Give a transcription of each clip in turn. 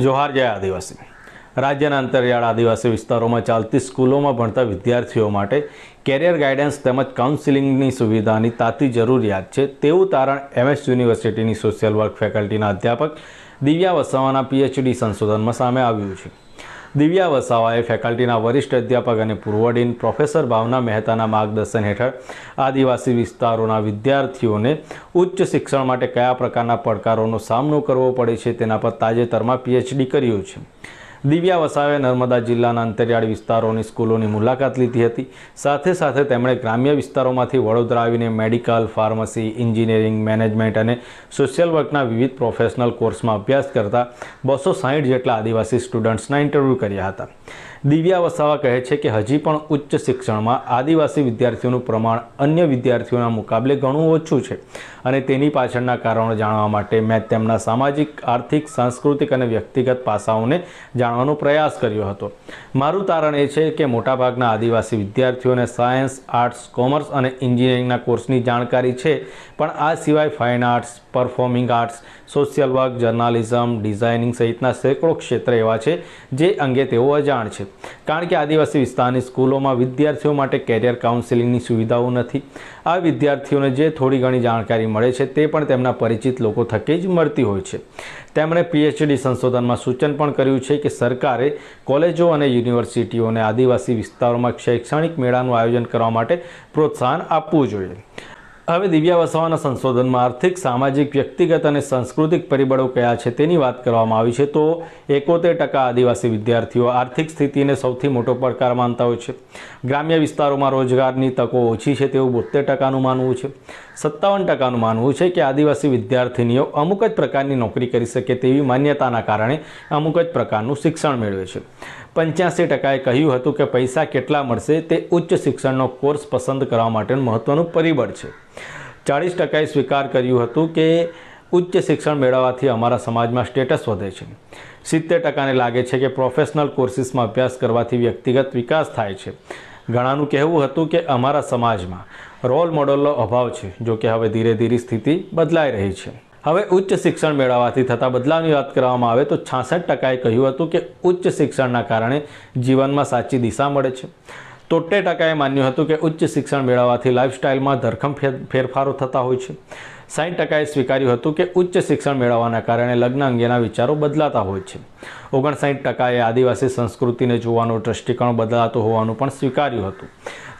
જોહાર જય આદિવાસી. રાજ્યના અંતરિયાળ આદિવાસી વિસ્તારોમાં ચાલતી સ્કૂલોમાં ભણતા વિદ્યાર્થીઓ માટે કેરિયર ગાઈડન્સ તેમજ કાઉન્સિલિંગની સુવિધાની તાતી જરૂરિયાત છે તેવું તારણ એમએસ યુનિવર્સિટીની સોશિયલ વર્ક ફેકલ્ટીના અધ્યાપક દિવ્યા વસાવાના પીએચડી સંશોધનમાં સામે આવ્યું છે. દિવ્યા વસાવાએ ફેકલ્ટીના વરિષ્ઠ અધ્યાપક અને પૂર્વ પ્રોફેસર ભાવના મહેતાના માર્ગદર્શન હેઠળ આદિવાસી વિસ્તારોના વિદ્યાર્થીઓને ઉચ્ચ શિક્ષણ માટે કયા પ્રકારના પડકારોનો સામનો કરવો પડે છે તેના પર તાજેતરમાં પીએચડી કર્યું છે. દિવ્યા વસાવે નર્મદા જિલ્લાના અંતરિયાળ વિસ્તારોની સ્કૂલોની મુલાકાત લીધી હતી. સાથે સાથે તેમણે ગ્રામ્ય વિસ્તારોમાંથી વડોદરા આવીને મેડિકલ, ફાર્મસી એન્જિનિયરિંગ મેનેજમેન્ટ અને સોશિયલ વર્કના વિવિધ પ્રોફેશનલ કોર્સમાં અભ્યાસ કરતા બસો સાહીઠ જેટલા આદિવાસી સ્ટુડન્ટ્સના ઇન્ટરવ્યૂ કર્યા હતા. દિવ્યા વસાવા કહે છે કે હજી પણ ઉચ્ચ શિક્ષણમાં આદિવાસી વિદ્યાર્થીઓનું પ્રમાણ અન્ય વિદ્યાર્થીઓના મુકાબલે ઘણું ઓછું છે અને તેની પાછળના કારણો જાણવા માટે મેં તેમના સામાજિક, આર્થિક, સાંસ્કૃતિક અને વ્યક્તિગત પાસાઓને જાણવાનો પ્રયાસ કર્યો હતો. મારું તારણ એ છે કે મોટાભાગના આદિવાસી વિદ્યાર્થીઓને સાયન્સ, આર્ટ્સ, કોમર્સ અને એન્જિનિયરિંગના કોર્સની જાણકારી છે. પણ આ સિવાય fine arts, performing arts, social work, journalism, designing સહિતના સેંકડો ક્ષેત્ર એવા છે જે અંગે તેઓ અજાણ છે. કારણ કે આદિવાસી વિસ્તારની સ્કૂલોમાં વિદ્યાર્થીઓ માટે કેરિયર કાઉન્સિલિંગની સુવિધાઓ નથી. આ વિદ્યાર્થીઓને જે થોડી ઘણી જાણકારી મળે છે તે પણ તેમના પરિચિત લોકો થકી જ મળતી હોય છે. તેમણે પીએચડી સંશોધનમાં સૂચન પણ કર્યું છે કે સરકારે કોલેજો અને યુનિવર્સિટીઓને આદિવાસી વિસ્તારોમાં શૈક્ષણિક મેળાનું આયોજન કરવા માટે પ્રોત્સાહન આપવું જોઈએ. હવે દિવ્યા વસાવાના સંશોધનમાં આર્થિક, સામાજિક, વ્યક્તિગત અને સાંસ્કૃતિક પરિબળો કયા છે તેની વાત કરવામાં આવી છે. તો એકોતેર ટકા આદિવાસી વિદ્યાર્થીઓ આર્થિક સ્થિતિને સૌથી મોટો પડકાર માનતા હોય છે. ગ્રામ્ય વિસ્તારોમાં રોજગારની તકો ઓછી છે તેવું બોતેર ટકાનું માનવું છે. સત્તાવન ટકાનું માનવું છે કે આદિવાસી વિદ્યાર્થીનીઓ અમુક જ પ્રકારની નોકરી કરી શકે તેવી માન્યતાના કારણે અમુક જ પ્રકારનું શિક્ષણ મેળવે છે. પંચ્યાસી ટકાએ કહ્યું હતું કે પૈસા કેટલા મળશે તે ઉચ્ચ શિક્ષણનો કોર્સ પસંદ કરવા માટેનું મહત્ત્વનું પરિબળ છે. ચાળીસ ટકાએ સ્વીકાર કર્યું હતું કે ઉચ્ચ શિક્ષણ મેળવવાથી અમારા સમાજમાં સ્ટેટસ વધે છે. સિત્તેર ટકાને લાગે છે કે પ્રોફેશનલ કોર્સિસમાં અભ્યાસ કરવાથી વ્યક્તિગત વિકાસ થાય છે. ઘણાનું કહેવું હતું કે અમારા સમાજમાં રોલ મોડલનો અભાવ છે, જો કે હવે ધીરે ધીરે સ્થિતિ બદલાઈ રહી છે. હવે ઉચ્ચ શિક્ષણ મેળવવાથી થતા બદલાવની વાત કરવામાં આવે તો છાસઠ ટકાએ કહ્યું હતું કે ઉચ્ચ શિક્ષણના કારણે જીવનમાં સાચી દિશા મળે છે. તોતેર ટકાએ માન્યું હતું કે ઉચ્ચ શિક્ષણ મેળવવાથી લાઇફસ્ટાઇલમાં ધરખમ ફેર- ફેરફારો થતા હોય છે. સાઠ ટકાએ સ્વીકાર્યું હતું કે ઉચ્ચ શિક્ષણ મેળવવાના કારણે લગ્ન અંગેના વિચારો બદલાતા હોય છે. ઓગણસાઠ ટકાએ આદિવાસી સંસ્કૃતિને જોવાનો દ્રષ્ટિકોણ બદલાતો હોવાનું પણ સ્વીકાર્યું હતું.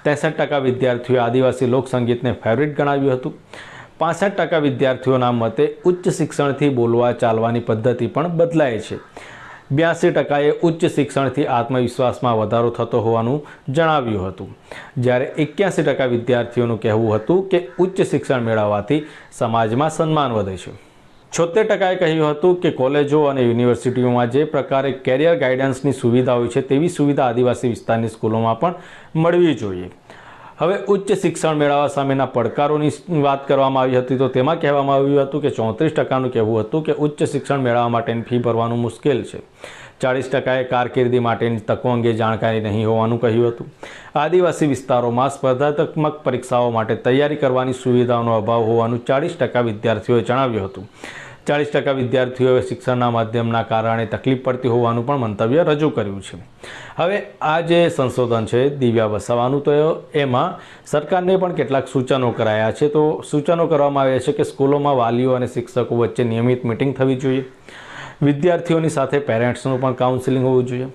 ત્રેસઠ ટકા વિદ્યાર્થીઓએ આદિવાસી લોકસંગીતને ફેવરિટ ગણાવ્યું હતું. પાસઠ ટકા વિદ્યાર્થીઓના મતે ઉચ્ચ શિક્ષણથી બોલવા ચાલવાની પદ્ધતિ પણ બદલાય છે. બ્યાસી ટકાએ ઉચ્ચ શિક્ષણથી આત્મવિશ્વાસમાં વધારો થતો હોવાનું જણાવ્યું હતું. જ્યારે એક્યાસી ટકા વિદ્યાર્થીઓનું કહેવું હતું કે ઉચ્ચ શિક્ષણ મેળવવાથી સમાજમાં સન્માન વધે છે. છોતેર ટકાએ કહ્યું હતું કે કોલેજો અને યુનિવર્સિટીઓમાં જે પ્રકારે કેરિયર ગાઈડન્સની સુવિધા હોય છે, તેવી સુવિધા આદિવાસી વિસ્તારની સ્કૂલોમાં પણ મળવી જોઈએ. હવે ઉચ્ચ શિક્ષણ મેળવવા સામેના પડકારોની વાત કરવામાં આવી હતી તો તેમાં કહેવામાં આવ્યું હતું કે ચોત્રીસ ટકાનું કહેવું હતું કે ઉચ્ચ શિક્ષણ મેળવવા માટેની ફી ભરવાનું મુશ્કેલ છે. ચાળીસ ટકાએ કારકિર્દી માટેની તકો અંગે જાણકારી નહીં હોવાનું કહ્યું હતું. આદિવાસી વિસ્તારોમાં સ્પર્ધાત્મક પરીક્ષાઓ માટે તૈયારી કરવાની સુવિધાઓનો અભાવ હોવાનું ચાળીસ ટકા વિદ્યાર્થીઓએ જણાવ્યું હતું. ચાળીસ ટકા વિદ્યાર્થીઓએ શિક્ષણના માધ્યમના કારણે તકલીફ પડતી હોવાનું પણ મંતવ્ય રજૂ કર્યું છે. હવે આ જે સંશોધન છે, દિવ્યા વસાવાનું, તો એમાં સરકારને પણ કેટલાક સૂચનો કરાયા છે. તો સૂચનો કરવામાં આવ્યા છે કે સ્કૂલોમાં વાલીઓ અને શિક્ષકો વચ્ચે નિયમિત મિટિંગ થવી જોઈએ. વિદ્યાર્થીઓની સાથે પેરેન્ટ્સનું પણ કાઉન્સિલિંગ હોવું જોઈએ.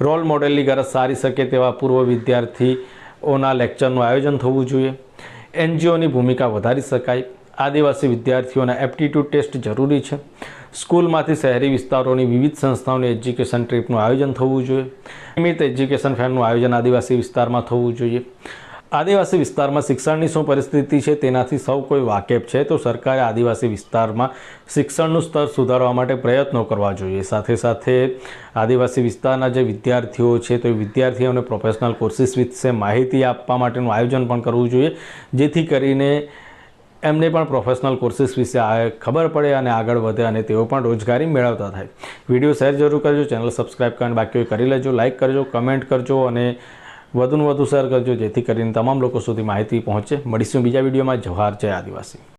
રોલ મોડેલની ગરજ સારી શકે તેવા પૂર્વ વિદ્યાર્થીઓના લેક્ચરનું આયોજન થવું જોઈએ. એનજીઓની ભૂમિકા વધારી શકાય. આદિવાસી વિદ્યાર્થીઓના એપ્ટિટ્યૂડ ટેસ્ટ જરૂરી છે. સ્કૂલમાંથી શહેરી વિસ્તારોની વિવિધ સંસ્થાઓની એજ્યુકેશન ટ્રીપનું આયોજન થવું જોઈએ. નિયમિત એજ્યુકેશન ફેરનું આયોજન આદિવાસી વિસ્તારમાં થવું જોઈએ. આદિવાસી વિસ્તારમાં શિક્ષણની શું પરિસ્થિતિ છે તેનાથી સૌ કોઈ વાકેફ છે, તો સરકારે આદિવાસી વિસ્તારમાં શિક્ષણનું સ્તર સુધારવા માટે પ્રયત્નો કરવા જોઈએ. સાથે સાથે આદિવાસી વિસ્તારના જે વિદ્યાર્થીઓ છે, તો એ વિદ્યાર્થીઓને પ્રોફેશનલ કોર્સિસ વિશે માહિતી આપવા માટેનું આયોજન પણ કરવું જોઈએ, જેથી કરીને એમને પણ પ્રોફેશનલ કોર્સિસ વિશે ખબર પડે અને આગળ વધે અને તેઓ પણ રોજગારી મેળવતા થાય. વીડિયો શેર જરૂર કરજો, ચેનલ સબસ્ક્રાઈબ કરીને બાકી કરી લેજો લાઇક કરજો કમેન્ટ કરજો અને વધુને વધુ શેર કરજો જેથી કરીને તમામ લોકો સુધી માહિતી પહોંચે. મળીશું બીજા વિડીયોમાં. જવાહર જય આદિવાસી.